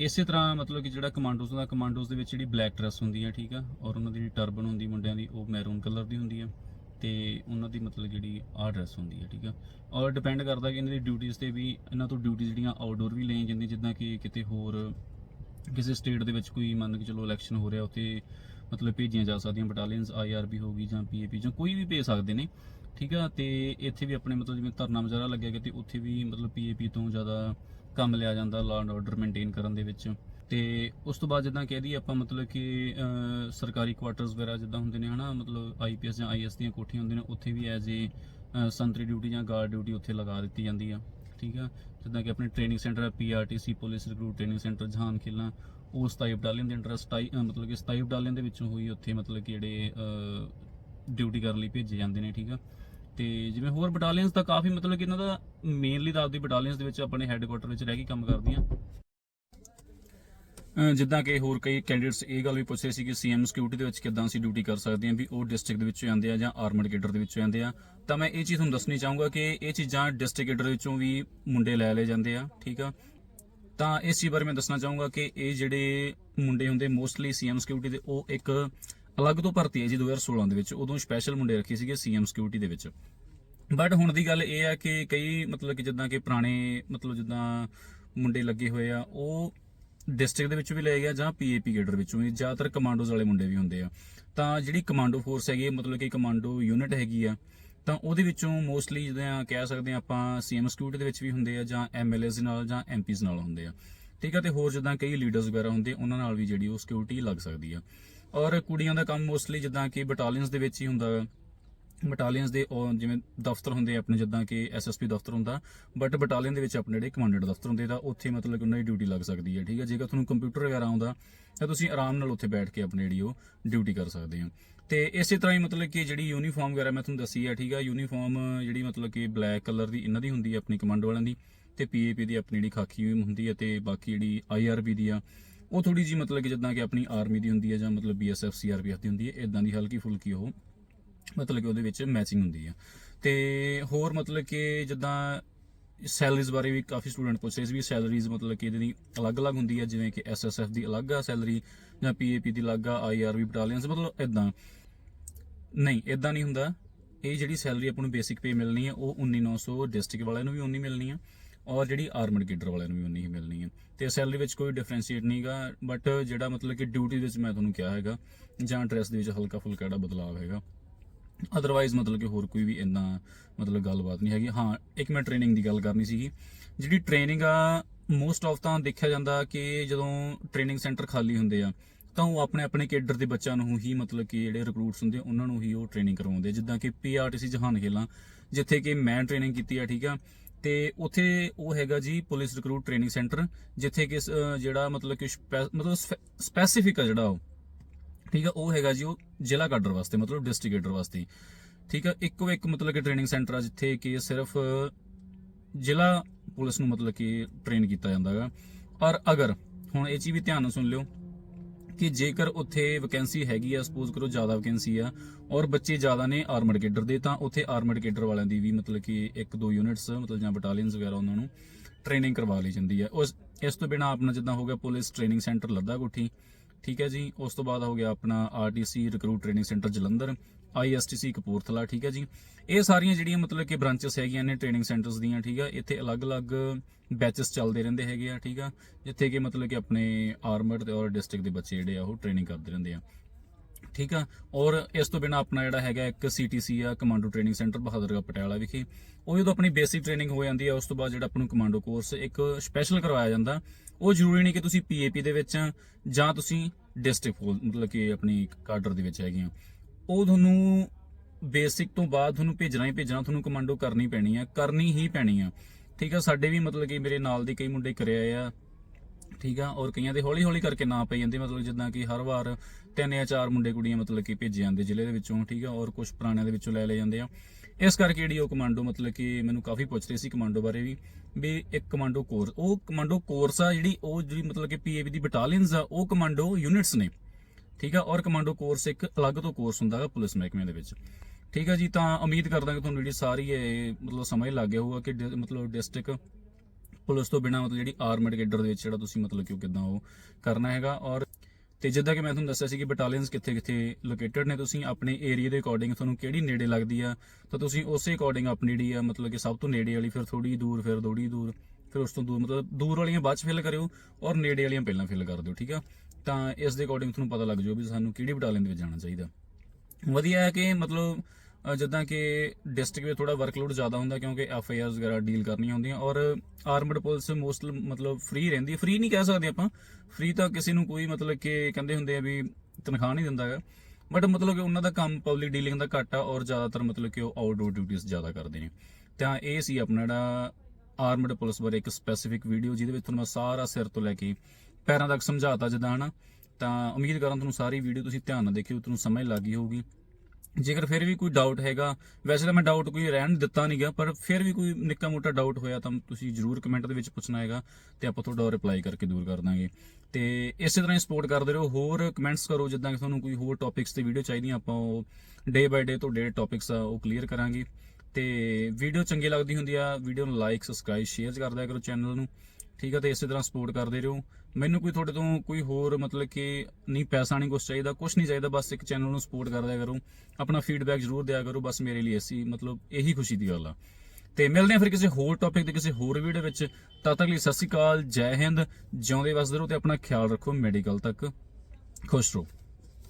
ਇਸੇ ਤਰ੍ਹਾਂ ਮਤਲਬ ਕਿ ਜਿਹੜਾ ਕਮਾਂਡੋਜ਼ ਦਾ, ਕਮਾਂਡੋਜ਼ ਦੇ ਵਿੱਚ ਜਿਹੜੀ ਬਲੈਕ ਡਰੈਸ ਹੁੰਦੀ ਹੈ, ਠੀਕ ਆ, ਔਰ ਉਹਨਾਂ ਦੀ ਜਿਹੜੀ ਟਰਬਨ ਹੁੰਦੀ ਮੁੰਡਿਆਂ ਦੀ, ਉਹ ਮੈਰੂਨ ਕਲਰ ਦੀ ਹੁੰਦੀ ਹੈ ਤੇ ਉਹਨਾਂ ਦੀ ਮਤਲਬ ਜਿਹੜੀ ਆਹ ਡਰੈਸ ਹੁੰਦੀ ਹੈ, ਠੀਕ ਆ। ਔਰ ਡਿਪੈਂਡ ਕਰਦਾ ਕਿ ਇਹਨਾਂ ਦੀ ਡਿਊਟੀਆਂ ਤੇ ਵੀ, ਇਹਨਾਂ ਤੋਂ ਡਿਊਟੀਆਂ ਜਿਹੜੀਆਂ ਆਊਟਡੋਰ ਵੀ ਲਈਆਂ ਜਾਂਦੀਆਂ, ਜਿੱਦਾਂ ਕਿ ਕਿਤੇ ਹੋਰ ਕਿਸੇ ਸਟੇਟ ਦੇ ਵਿੱਚ ਕੋਈ ਮੰਨ ਕੇ ਚਲੋ ਇਲੈਕਸ਼ਨ ਹੋ ਰਿਹਾ, ਉੱਥੇ ਮਤਲਬ ਭੇਜੀਆਂ ਜਾ ਸਕਦੀਆਂ ਬਟਾਲੀਅਨਸ ਆਈਆਰਬੀ ਹੋਗੀ ਜਾਂ ਪੀਏਪੀ ਜਾਂ ਕੋਈ ਵੀ ਭੇਜ ਸਕਦੇ ਨੇ, ਠੀਕ ਆ, ਤੇ ਇੱਥੇ ਵੀ ਆਪਣੇ ਮਤਲਬ ਜਿਵੇਂ ਧਰਨਾ ਮੁਜ਼ਾਹਰਾ ਲੱਗਿਆ ਗਿਆ ਤੇ ਉੱਥੇ ਵੀ ਮਤਲਬ ਪੀਏਪੀ ਤੋਂ ਜ਼ਿਆਦਾ ਕੰਮ ਲਿਆ ਜਾਂਦਾ ਲਾਅ ਐਂਡ ਆਰਡਰ ਮੇਨਟੇਨ ਕਰਨ ਦੇ ਵਿੱਚ। ਤੇ ਉਸ ਤੋਂ ਬਾਅਦ ਜਿੱਦਾਂ ਕਹਿ ਦਈਏ ਆਪਾਂ ਮਤਲਬ ਕਿ ਸਰਕਾਰੀ ਕੁਆਟਰਸ ਵਗੈਰਾ ਜਿੱਦਾਂ ਹੁੰਦੇ ਨੇ ਹਨਾ, ਮਤਲਬ ਆਈਪੀਐਸ ਜਾਂ ਆਈਐਸ ਦੀਆਂ ਕੋਠੀਆਂ ਹੁੰਦੀਆਂ ਨੇ, ਉੱਥੇ ਵੀ ਐਜ਼ ਏ ਸੰਤਰੀ ਡਿਊਟੀ ਜਾਂ ਗਾਰਡ ਡਿਊਟੀ ਉੱਥੇ ਲਗਾ ਦਿੱਤੀ ਜਾਂਦੀ ਆ, ਠੀਕ ਆ? ਜਿੱਦਾਂ ਕਿ ਆਪਣੇ ਟ੍ਰੇਨਿੰਗ ਸੈਂਟਰ ਹੈ PRTC police recruit training centre Jahan Khela ਉਹ 27 ਬਟਾਲੀਅਨ ਦੇ ਅੰਡਰ 27 ਮਤਲਬ ਕਿ 27 ਬਟਾਲੀਅਨ ਦੇ ਵਿੱਚੋਂ ਹੋਈ ਉੱਥੇ ਮਤਲਬ ਕਿ ਜਿਹੜੇ ਡਿਊਟੀ ਕਰਨ ਲਈ ਭੇਜੇ ਜਾਂਦੇ ਨੇ, ਠੀਕ ਆ? ਤੇ ਜਿਵੇਂ ਹੋਰ ਬਟਾਲੀਅਨਸ ਦਾ ਕਾਫੀ ਮਤਲਬ ਕਿ ਇਹਨਾਂ ਦਾ ਮੇਨਲੀ ਤਾਂ ਆਪਦੀ ਬਟਾਲੀਅਨਸ ਦੇ ਵਿੱਚ ਆਪਣੇ ਹੈੱਡਕੁਆਟਰ ਵਿੱਚ ਰਹਿ ਕੇ ਕੰਮ ਕਰਦੀਆਂ। ਅਹ ਜਿੱਦਾਂ ਕਿ ਹੋਰ ਕਈ ਕੈਂਡੀਡੇਟਸ ਇਹ ਗੱਲ ਵੀ ਪੁੱਛ ਰਹੇ ਸੀ ਕਿ ਸੀਐਮ ਸਿਕਿਉਰਿਟੀ ਦੇ ਵਿੱਚ ਕਿੱਦਾਂ ਅਸੀਂ ਡਿਊਟੀ ਕਰ ਸਕਦੇ ਹਾਂ, ਵੀ ਉਹ ਡਿਸਟ੍ਰਿਕਟ ਦੇ ਵਿੱਚੋਂ ਆਉਂਦੇ ਆ ਜਾਂ ਆਰਮਡ ਕੇਡਰ ਦੇ ਵਿੱਚੋਂ ਆਉਂਦੇ ਆ। ਤਾਂ ਮੈਂ ਇਹ ਚੀਜ਼ ਤੁਹਾਨੂੰ ਦੱਸਣੀ ਚਾਹੂੰਗਾ ਕਿ ਇਹ ਚੀਜ਼ਾਂ ਡਿਸਟ੍ਰਿਕਟ ਗੇਡਰ ਵਿੱਚੋਂ ਵੀ ਮੁੰਡੇ ਲੈ ਲਏ ਜਾਂਦੇ ਆ, ਠੀਕ ਆ? ਤਾਂ ਇਸ ਚੀਜ਼ ਬਾਰੇ ਮੈਂ ਦੱਸਣਾ ਚਾਹੂੰਗਾ ਕਿ ਇਹ ਜਿਹੜੇ ਮੁੰਡੇ ਹੁੰਦੇ ਮੋਸਟਲੀ ਸੀਐਮ ਸਿਕਿਉਰਿਟੀ ਦੇ, ਉਹ ਇੱਕ ਅਲੱਗ ਤੋਂ ਭਰਤੀ ਹੈ ਜੀ 2016 ਦੇ ਵਿੱਚ। ਉਦੋਂ ਸਪੈਸ਼ਲ ਮੁੰਡੇ ਰੱਖੇ ਸੀਗੇ ਸੀਐਮ ਸਿਕਿਉਰਿਟੀ ਦੇ ਵਿੱਚ। ਬਟ ਹੁਣ ਦੀ ਗੱਲ ਇਹ ਹੈ ਕਿ ਕਈ ਮਤਲਬ ਕਿ ਜਿੱਦਾਂ ਕਿ ਪੁਰਾਣੇ ਮਤਲਬ ਜਿੱਦਾਂ ਮੁੰਡੇ ਲੱਗੇ ਹੋਏ ਆ, ਉਹ ਡਿਸਟ੍ਰਿਕਟ ਦੇ ਵਿੱਚ ਵੀ ਲਏ ਗਿਆ ਜਾਂ ਪੀਏਪੀ ਗੇਡਰ ਵਿੱਚੋਂ ਵੀ। ਜ਼ਿਆਦਾਤਰ ਕਮਾਂਡੋਜ਼ ਵਾਲੇ ਮੁੰਡੇ ਵੀ ਹੁੰਦੇ ਆ। ਤਾਂ ਜਿਹੜੀ ਕਮਾਂਡੋ ਫੋਰਸ ਹੈਗੀ, ਮਤਲਬ ਕਿ ਕਮਾਂਡੋ ਯੂਨਿਟ ਹੈਗੀ ਆ, ਤਾਂ ਉਹਦੇ ਵਿੱਚੋਂ ਮੋਸਟਲੀ ਜਿੱਦਾਂ ਕਹਿ ਸਕਦੇ ਆ ਆਪਾਂ ਸੀਐਮ ਸਿਕਿਉਰਿਟੀ ਦੇ ਵਿੱਚ ਵੀ ਹੁੰਦੇ ਆ ਜਾਂ ਐਮਐਲਏਸ ਦੇ ਨਾਲ ਜਾਂ ਐਮਪੀਸ ਨਾਲ ਹੁੰਦੇ ਆ। ਠੀਕ ਆ, ਤੇ ਹੋਰ ਜਿੱਦਾਂ ਕਈ ਲੀਡਰਸ ਵਗੈਰਾ ਹੁੰਦੇ, ਉਹਨਾਂ ਨਾਲ ਵੀ ਜਿਹੜੀ ਉਹ ਸਿਕਿਉਰਿਟੀ ਲੱਗ ਸਕਦੀ ਆ। ਔਰ ਕੁੜੀਆਂ ਦਾ ਕੰਮ ਮੋਸਟਲੀ ਜਿੱਦਾਂ ਕਿ ਬਟਾਲੀਅਨਸ ਦੇ ਵਿੱਚ ਹੀ ਹੁੰਦਾ ਵਾ ਬਟਾਲੀਅਨਸ ਦੇ ਉਹ ਜਿਵੇਂ ਦਫ਼ਤਰ ਹੁੰਦੇ ਆ ਆਪਣੇ, ਜਿੱਦਾਂ ਕਿ ਐਸਐਸਪੀ ਦਫ਼ਤਰ ਹੁੰਦਾ ਬਟ ਬਟਾਲੀਅਨ ਦੇ ਵਿੱਚ ਆਪਣੇ ਜਿਹੜੇ ਕਮਾਂਡੈਂਟ ਦਫ਼ਤਰ ਹੁੰਦੇ ਤਾਂ ਉੱਥੇ ਮਤਲਬ ਕਿ ਉਹਨਾਂ ਦੀ ਡਿਊਟੀ ਲੱਗ ਸਕਦੀ ਹੈ ਠੀਕ ਹੈ ਜੇਕਰ ਤੁਹਾਨੂੰ ਕੰਪਿਊਟਰ ਵਗੈਰਾ ਆਉਂਦਾ, ਤਾਂ ਤੁਸੀਂ ਆਰਾਮ ਨਾਲ ਉੱਥੇ ਬੈਠ ਕੇ ਆਪਣੀ ਜਿਹੜੀ ਉਹ ਡਿਊਟੀ ਕਰ ਸਕਦੇ ਹੋ ਤੇ ਇਸੇ ਤਰ੍ਹਾਂ ਹੀ ਮਤਲਬ ਕਿ ਜਿਹੜੀ ਯੂਨੀਫਾਰਮ ਵਗੈਰਾ ਮੈਂ ਤੁਹਾਨੂੰ ਦੱਸੀ ਹੈ ਠੀਕ ਹੈ ਯੂਨੀਫਾਰਮ ਜਿਹੜੀ ਮਤਲਬ ਕਿ ਬਲੈਕ ਕਲਰ ਦੀ ਇਹਨਾਂ ਦੀ ਹੁੰਦੀ ਹੈ ਆਪਣੀ ਕਮਾਂਡੋ ਵਾਲਿਆਂ ਦੀ, ਤੇ ਪੀਏਪੀ ਦੀ ਆਪਣੀ ਜਿਹੜੀ ਖਾਕੀ ਹੁੰਦੀ ਹੈ ਤੇ ਬਾਕੀ ਜਿਹੜੀ ਆਈਆਰਬੀ ਦੀ ਆ ਉਹ ਥੋੜੀ ਜੀ ਮਤਲਬ ਕਿ ਜਿੱਦਾਂ ਕਿ ਆਪਣੀ ਆਰਮੀ ਦੀ ਹੁੰਦੀ ਹੈ ਜਾਂ ਮਤਲਬ ਬੀਐਸਐਫ ਸੀਆਰਪੀਐਫ ਦੀ ਹੁੰਦੀ ਹੈ ਇਦਾਂ ਦੀ ਹਲਕੀ ਫੁਲਕੀ ਉਹ ਮਤਲਬ ਕਿ ਉਹਦੇ ਵਿੱਚ ਮੈਚਿੰਗ ਹੁੰਦੀ ਆ ਤੇ ਹੋਰ ਮਤਲਬ ਕਿ ਜਿੱਦਾਂ ਸੈਲਰੀਜ਼ ਬਾਰੇ ਵੀ ਕਾਫੀ ਸਟੂਡੈਂਟ ਪੁੱਛ ਰਹੇ ਸੀ ਵੀ ਸੈਲਰੀਜ਼ ਮਤਲਬ ਕਿ ਇਹਦੀ ਅਲੱਗ-ਅਲੱਗ ਹੁੰਦੀ ਹੈ, ਜਿਵੇਂ ਕਿ ਐਸਐਸਐਫ ਦੀ ਅਲੱਗ ਆ ਸੈਲਰੀ ਜਾਂ ਪੀਏਪੀ ਦੀ ਅਲੱਗ ਆ ਆਈਆਰਬੀ ਬਟਾਲੀਅਨਸ ਮਤਲਬ ਇਦਾਂ ਨਹੀਂ ਇਦਾਂ ਨਹੀਂ ਹੁੰਦਾ। ਇਹ ਜਿਹੜੀ ਸੈਲਰੀ ਆਪਾਂ ਨੂੰ ਬੇਸਿਕ ਪੇ ਮਿਲਣੀ ਹੈ, ਉਹ 19900 ਡਿਸਟ੍ਰਿਕਟ ਵਾਲਿਆਂ ਨੂੰ ਵੀ ਉਨੀ ਮਿਲਣੀ ਆ ਔਰ ਜਿਹੜੀ ਆਰਮਡ ਕੇਡਰ ਵਾਲਿਆਂ ਨੂੰ ਵੀ ਉਨੀ ਹੀ ਮਿਲਣੀ ਹੈ। ਤੇ ਸੈਲਰੀ ਵਿੱਚ ਕੋਈ ਡਿਫਰੈਂਸ਼ੀਏਟ ਨਹੀਂਗਾ ਬਟ ਜਿਹੜਾ ਮਤਲਬ ਕਿ ਡਿਊਟੀ ਵਿੱਚ ਮੈਂ ਤੁਹਾਨੂੰ ਕਿਹਾ ਹੈਗਾ, ਜਾਂ ਡਰੈਸ ਦੇ ਵਿੱਚ ਹਲਕਾ ਫੁਲਕਾ ਜਿਹੜਾ ਬਦਲਾਅ ਹੈਗਾ ਅਦਰਵਾਈਜ਼ ਮਤਲਬ ਕਿ ਹੋਰ ਕੋਈ ਵੀ ਇੰਨਾ ਮਤਲਬ ਗੱਲਬਾਤ ਨਹੀਂ ਹੈਗੀ। ਹਾਂ, ਇੱਕ ਮੈਂ ਟ੍ਰੇਨਿੰਗ ਦੀ ਗੱਲ ਕਰਨੀ ਸੀਗੀ। ਜਿਹੜੀ ਟ੍ਰੇਨਿੰਗ ਆ ਮੋਸਟ ਆਫ ਤਾਂ ਦੇਖਿਆ ਜਾਂਦਾ ਕਿ ਜਦੋਂ ਟ੍ਰੇਨਿੰਗ ਸੈਂਟਰ ਖਾਲੀ ਹੁੰਦੇ ਆ, ਤਾਂ ਉਹ ਆਪਣੇ ਆਪਣੇ ਕੇਡਰ ਦੇ ਬੱਚਿਆਂ ਨੂੰ ਹੀ ਮਤਲਬ ਕਿ ਜਿਹੜੇ ਰਿਕਰੂਟਸ ਹੁੰਦੇ ਉਹਨਾਂ ਨੂੰ ਹੀ ਉਹ ਟ੍ਰੇਨਿੰਗ ਕਰਵਾਉਂਦੇ ਜਿੱਦਾਂ ਕਿ ਪੀਆਰਟੀਸੀ ਜਹਾਨ ਖੇਲਾਂ, ਜਿੱਥੇ ਕਿ ਮੈਂ ਟ੍ਰੇਨਿੰਗ ਕੀਤੀ ਆ, ਠੀਕ ਆ ਤੇ ਉੱਥੇ ਉਹ ਹੈਗਾ ਜੀ ਪੁਲਿਸ ਰਿਕਰੂਟ ਟ੍ਰੇਨਿੰਗ ਸੈਂਟਰ, ਜਿੱਥੇ ਕਿ ਜਿਹੜਾ ਮਤਲਬ ਕਿ ਸਪੈ- ਮਤਲਬ ਸਪੈਸੀਫਿਕ ਆ ਜਿਹੜਾ ਉਹ। ਠੀਕ ਆ, ਉਹ ਹੈਗਾ ਜੀ ਉਹ ਜ਼ਿਲ੍ਹਾ ਕਾਡਰ ਵਾਸਤੇ, ਮਤਲਬ ਡਿਸਟ੍ਰਿਕਟਰ ਵਾਸਤੇ। ਠੀਕ ਆ, ਇੱਕੋ ਇੱਕ ਮਤਲਬ ਕਿ ਟ੍ਰੇਨਿੰਗ ਸੈਂਟਰ ਆ, ਜਿੱਥੇ ਕਿ ਸਿਰਫ ਜ਼ਿਲ੍ਹਾ ਪੁਲਿਸ ਨੂੰ ਮਤਲਬ ਕਿ ਟ੍ਰੇਨ ਕੀਤਾ ਜਾਂਦਾ ਹੈਗਾ। ਔਰ ਅਗਰ ਹੁਣ ਇਹ ਚੀਜ਼ ਵੀ ਧਿਆਨ ਨਾਲ ਸੁਣ ਲਿਓ ਕਿ ਜੇਕਰ ਉੱਥੇ ਵੈਕੈਂਸੀ ਹੈਗੀ ਆ ਸਪੋਜ਼ ਕਰੋ ਜ਼ਿਆਦਾ ਵੈਕੈਂਸੀ ਆ, ਔਰ ਬੱਚੇ ਜ਼ਿਆਦਾ ਨੇ ਆਰਮਡ ਕੇਡਰ ਦੇ, ਤਾਂ ਉੱਥੇ ਆਰਮਡ ਕੇਡਰ ਵਾਲਿਆਂ ਦੀ ਵੀ ਮਤਲਬ ਕਿ ਇੱਕ ਦੋ ਯੂਨਿਟਸ ਮਤਲਬ ਜਾਂ ਬਟਾਲੀਅਨਸ ਵਗੈਰਾ ਉਹਨਾਂ ਨੂੰ ਟ੍ਰੇਨਿੰਗ ਕਰਵਾ ਲਈ ਜਾਂਦੀ ਹੈ ਉਸ ਇਸ ਤੋਂ ਬਿਨਾ ਆਪਣਾ ਜਿੱਦਾਂ ਹੋ ਗਿਆ ਪੁਲਿਸ ਟ੍ਰੇਨਿੰਗ ਸੈਂਟਰ ਲੱਦਾ ਕੋਠੀ। ਠੀਕ ਹੈ ਜੀ। ਉਸ ਤੋਂ ਬਾਅਦ ਹੋ ਗਿਆ ਆਪਣਾ RTC recruit training centre Jalandhar ISTC Kapurthala, ਠੀਕ ਹੈ ਜੀ। ਇਹ ਸਾਰੀਆਂ ਜਿਹੜੀਆਂ ਮਤਲਬ ਕਿ ਬ੍ਰਾਂਚਸ ਹੈਗੀਆਂ ਨੇ ਟ੍ਰੇਨਿੰਗ ਸੈਂਟਰਸ ਦੀਆਂ, ਠੀਕ ਆ ਇੱਥੇ ਅਲੱਗ-ਅਲੱਗ ਬੈਚਸ ਚੱਲਦੇ ਰਹਿੰਦੇ ਹੈਗੇ ਆ, ਠੀਕ ਆ ਜਿੱਥੇ ਕਿ ਮਤਲਬ ਕਿ ਆਪਣੇ ਆਰਮਡ ਤੇ ਔਰ ਡਿਸਟ੍ਰਿਕਟ ਦੇ ਬੱਚੇ ਜਿਹੜੇ ਆ ਉਹ ਟ੍ਰੇਨਿੰਗ ਕਰਦੇ ਰਹਿੰਦੇ ਆ। ਠੀਕ ਆ? ਔਰ ਇਸ ਤੋਂ ਬਿਨਾ ਆਪਣਾ ਜਿਹੜਾ ਹੈਗਾ ਇੱਕ ਸੀਟੀਸੀ ਆ commando training centre Bahadurgarh Patiala ਵਿਖੇ। ਉਹ ਜਦੋਂ ਆਪਣੀ ਬੇਸਿਕ ਟ੍ਰੇਨਿੰਗ ਹੋ ਜਾਂਦੀ ਆ, ਉਸ ਤੋਂ ਬਾਅਦ ਜਿਹੜਾ ਆਪਾਂ ਨੂੰ ਕਮਾਂਡੋ ਕੋਰਸ ਇੱਕ ਸਪੈਸ਼ਲ ਕਰਵਾਇਆ ਜਾਂਦਾ। ਉਹ ਜ਼ਰੂਰੀ ਨਹੀਂ ਕਿ ਤੁਸੀਂ ਪੀਏਪੀ ਦੇ ਵਿੱਚ ਜਾਂ ਤੁਸੀਂ ਡਿਸਟ੍ਰਿਕਟ ਮਤਲਬ ਕਿ ਆਪਣੀ ਕਾਡਰ ਦੇ ਵਿੱਚ ਹੈਗੇ ਆ। ਉਹ ਤੁਹਾਨੂੰ ਬੇਸਿਕ ਤੋਂ ਬਾਅਦ ਤੁਹਾਨੂੰ ਭੇਜਣਾ ਹੀ ਭੇਜਣਾ, ਤੁਹਾਨੂੰ ਕਮਾਂਡੋ ਕਰਨੀ ਪੈਣੀ ਆ, ਕਰਨੀ ਹੀ ਪੈਣੀ ਆ। ਠੀਕ ਆ? ਸਾਡੇ ਵੀ ਮਤਲਬ ਕਿ ਮੇਰੇ ਨਾਲ ਦੇ ਕਈ ਮੁੰਡੇ ਕਰਿਆ ਆ। ਠੀਕ ਆ? ਔਰ ਕਈਆਂ ਦੇ ਹੌਲੀ ਹੌਲੀ ਕਰਕੇ ਨਾਂ ਪਈ ਜਾਂਦੇ, ਮਤਲਬ ਜਿੱਦਾਂ ਕਿ ਹਰ ਵਾਰ ਤਿੰਨ ਜਾਂ ਚਾਰ ਮੁੰਡੇ ਕੁੜੀਆਂ ਮਤਲਬ ਕਿ ਭੇਜੇ ਜਾਂਦੇ ਜ਼ਿਲ੍ਹੇ ਦੇ ਵਿੱਚੋਂ, ਠੀਕ ਆ? ਔਰ ਕੁਝ ਪੁਰਾਣਿਆਂ ਦੇ ਵਿੱਚੋਂ ਲੈ ਲਏ ਜਾਂਦੇ ਆ। ਇਸ ਕਰਕੇ ਜਿਹੜੀ ਉਹ ਕਮਾਂਡੋ ਮਤਲਬ ਕਿ ਮੈਨੂੰ ਕਾਫੀ ਪੁੱਛ ਰਹੇ ਸੀ ਕਮਾਂਡੋ ਬਾਰੇ ਵੀ ਵੀ ਇੱਕ ਕਮਾਂਡੋ ਕੋਰਸ ਉਹ ਕਮਾਂਡੋ ਕੋਰਸ ਆ ਜਿਹੜੀ ਉਹ ਜਿਹੜੀ ਮਤਲਬ ਕਿ ਪੀਏਬੀ ਦੀ ਬਟਾਲੀਅਨਸ ਆ, ਉਹ ਕਮਾਂਡੋ ਯੂਨਿਟਸ ਨੇ। ਠੀਕ ਆ? ਔਰ ਕਮਾਂਡੋ ਕੋਰਸ ਇੱਕ ਅਲੱਗ ਤੋਂ ਕੋਰਸ ਹੁੰਦਾ ਹੈ ਪੁਲਿਸ ਮਹਿਕਮੇ ਦੇ ਵਿੱਚ। ਠੀਕ ਆ ਜੀ? ਤਾਂ ਉਮੀਦ ਕਰਦਾ ਕਿ ਤੁਹਾਨੂੰ ਜਿਹੜੀ ਸਾਰੀ ਇਹ ਮਤਲਬ ਸਮਝ ਲੱਗ ਗਿਆ ਹੋਊਗਾ ਕਿ ਡਿ- ਮਤਲਬ ਡਿਸਟ੍ਰਿਕਟ ਪੁਲਿਸ ਤੋਂ ਬਿਨਾ ਮਤਲਬ ਜਿਹੜੀ ਆਰਮਡ ਕੇਡਰ ਦੇ ਵਿੱਚ ਜਿਹੜਾ ਤੁਸੀਂ ਮਤਲਬ ਕਿ ਉਹ ਕਿਦਾਂ ਉਹ ਕਰਨਾ ਹੈਗਾ ਔਰ ਤੇ ਜਿੱਦਾਂ ਕਿ ਮੈਂ ਤੁਹਾਨੂੰ ਦੱਸਿਆ ਸੀ ਕਿ ਬਟਾਲੀਅਨਸ ਕਿੱਥੇ ਕਿੱਥੇ ਲੋਕੇਟਡ ਨੇ ਤੁਸੀਂ ਆਪਣੇ ਏਰੀਆ ਦੇ ਅਕੋਰਡਿੰਗ ਤੁਹਾਨੂੰ ਕਿਹੜੀ ਨੇੜੇ ਲੱਗਦੀ ਆ, ਤਾਂ ਤੁਸੀਂ ਉਸੇ ਅਕੋਰਡਿੰਗ ਆਪਣੀ ਜਿਹੜੀ ਆ ਮਤਲਬ ਕਿ ਸਭ ਤੋਂ ਨੇੜੇ ਵਾਲੀ ਫਿਰ ਥੋੜੀ ਦੂਰ, ਫਿਰ ਥੋੜੀ ਦੂਰ, ਫਿਰ ਉਸ ਤੋਂ ਦੂਰ, ਮਤਲਬ ਦੂਰ ਵਾਲੀਆਂ ਬਾਅਦ ਚ ਫਿਲ ਕਰਿਓ ਔਰ ਨੇੜੇ ਵਾਲੀਆਂ ਪਹਿਲਾਂ ਫਿਲ ਕਰ ਦਿਓ, ਠੀਕ ਆ? ਤਾਂ ਇਸ ਦੇ ਅਕੋਰਡਿੰਗ ਤੁਹਾਨੂੰ ਪਤਾ ਲੱਗ ਜਾਊ ਵੀ ਸਾਨੂੰ ਕਿਹੜੀ ਬਟਾਲੀਅਨ ਦੇ ਵਿੱਚ ਜਾਣਾ ਚਾਹੀਦਾ। ਵਧੀਆ ਹੈ ਕਿ ਮਤਲਬ ਜਿੱਦਾਂ ਕਿ ਡਿਸਟ੍ਰਿਕਟ ਵਿੱਚ ਥੋੜਾ ਵਰਕਲੋਡ ਜ਼ਿਆਦਾ ਹੁੰਦਾ ਕਿਉਂਕਿ ਐਫ ਆਈ ਆਰਸ ਵਗੈਰਾ ਡੀਲ ਕਰਨੀਆਂ ਹੁੰਦੀਆਂ ਔਰ ਆਰਮਡ ਪੁਲਿਸ ਮੋਸਟ ਮਤਲਬ ਫ੍ਰੀ ਰਹਿੰਦੀ ਹੈ। ਫ੍ਰੀ ਨਹੀਂ ਕਹਿ ਸਕਦੇ ਆਪਾਂ। ਫ੍ਰੀ ਤਾਂ ਕਿਸੇ ਨੂੰ ਕੋਈ ਮਤਲਬ ਕਿ ਕਹਿੰਦੇ ਹੁੰਦੇ ਆ ਵੀ ਤਨਖਾਹ ਨਹੀਂ ਦਿੰਦਾ ਹੈਗਾ। ਬਟ ਮਤਲਬ ਕਿ ਉਹਨਾਂ ਦਾ ਕੰਮ ਪਬਲਿਕ ਡੀਲਿੰਗ ਦਾ ਘੱਟ ਆ ਔਰ ਜ਼ਿਆਦਾਤਰ ਮਤਲਬ ਕਿ ਉਹ ਆਊਟਡੋਰ ਡਿਊਟੀਆਂ ਜ਼ਿਆਦਾ ਕਰਦੇ ਨੇ। ਤਾਂ ਇਹ ਸੀ ਆਪਣਾ ਜਿਹੜਾ ਆਰਮਡ ਪੁਲਿਸ ਬਾਰੇ ਇੱਕ ਸਪੈਸੀਫਿਕ ਵੀਡੀਓ ਜਿਹਦੇ ਵਿੱਚ ਤੁਹਾਨੂੰ ਮੈਂ ਸਾਰਾ ਸਿਰ ਤੋਂ ਲੈ ਕੇ ਪੈਰਾਂ ਤੱਕ ਸਮਝਾਤਾ ਜਿੱਦਾਂ ਹਨਾ। ਤਾਂ ਉਮੀਦ ਕਰਾਂ ਤੁਹਾਨੂੰ ਸਾਰੀ ਵੀਡੀਓ ਤੁਸੀਂ ਧਿਆਨ ਨਾਲ ਦੇਖਿਓ, ਤੁਹਾਨੂੰ ਸਮਝ ਲੱਗ ਗਈ ਹੋਊਗੀ। ਜੇਕਰ ਫਿਰ ਵੀ ਕੋਈ ਡਾਊਟ ਹੈਗਾ, ਵੈਸੇ ਤਾਂ ਮੈਂ ਡਾਊਟ ਕੋਈ ਰਹਿਣ ਦਿੱਤਾ ਨਹੀਂ ਨਹੀਂਗਾ ਪਰ ਫਿਰ ਵੀ ਕੋਈ ਨਿੱਕਾ ਮੋਟਾ ਡਾਊਟ ਹੋਇਆ ਤਾਂ ਤੁਸੀਂ ਜਰੂਰ ਕਮੈਂਟ ਦੇ ਵਿੱਚ ਪੁੱਛਣਾ ਹੈਗਾ ਤੇ ਆਪਾਂ ਤੁਹਾਡਾ ਰਿਪਲਾਈ ਕਰਕੇ ਦੂਰ ਕਰ ਦਾਂਗੇ। ਤੇ ਇਸੇ ਤਰ੍ਹਾਂ ਹੀ ਸਪੋਰਟ ਕਰਦੇ ਰਹੋ, ਹੋਰ ਕਮੈਂਟਸ ਕਰੋ, ਜਿੱਦਾਂ ਕਿ ਤੁਹਾਨੂੰ ਕੋਈ ਹੋਰ ਟੌਪਿਕਸ ਤੇ ਵੀਡੀਓ ਚਾਹੀਦੀਆਂ, ਆਪਾਂ ਉਹ ਡੇ ਬਾਈ ਡੇ ਤੁਹਾਡੇ ਟੌਪਿਕਸ ਆ, ਉਹ ਕਲੀਅਰ ਕਰਾਂਗੇ। ਤੇ ਵੀਡੀਓ ਚੰਗੀ ਲੱਗਦੀ ਹੁੰਦੀ ਆ ਵੀਡੀਓ ਨੂੰ ਲਾਈਕ ਸਬਸਕ੍ਰਾਈਬ ਸ਼ੇਅਰ ਕਰ ਕਰੋ ਚੈਨਲ ਨੂੰ। ਠੀਕ ਆ ਤੇ ਇਸੇ ਤਰ੍ਹਾਂ ਸਪੋਰਟ ਕਰਦੇ ਰਹੋ। ਮੈਨੂੰ ਕੋਈ ਤੁਹਾਡੇ ਤੋਂ ਕੋਈ ਹੋਰ ਮਤਲਬ ਕਿ ਨਹੀਂ, ਪੈਸਾ ਨਹੀਂ ਕੁਝ ਚਾਹੀਦਾ ਕੁਝ ਨਹੀਂ ਚਾਹੀਦਾ, ਬਸ ਇੱਕ ਚੈਨਲ ਨੂੰ ਸਪੋਰਟ ਕਰ ਦਿਆ ਕਰੋ। ਆਪਣਾ ਫੀਡਬੈਕ ਜ਼ਰੂਰ ਦਿਆ ਕਰੋ, ਬਸ ਮੇਰੇ ਲਈ ਅਸੀਂ ਮਤਲਬ ਇਹੀ ਖੁਸ਼ੀ ਦੀ ਗੱਲ ਆ। ਤੇ ਮਿਲਦੇ ਹਾਂ ਫਿਰ ਕਿਸੇ ਹੋਰ ਟੌਪਿਕ ਤੇ, ਕਿਸੇ ਹੋਰ ਵੀਡੀਓ ਵਿੱਚ। ਤਦ ਤੱਕ ਲਈ ਸਤਿ ਸ਼੍ਰੀ ਅਕਾਲ, ਜੈ ਹਿੰਦ, ਜਿਉਂਦੇ ਵਸਦੇ ਰਹੋ ਤੇ ਆਪਣਾ ਖਿਆਲ ਰੱਖੋ ਮੈਡੀਕਲ ਤੱਕ। ਖੁਸ਼ ਰਹੋ।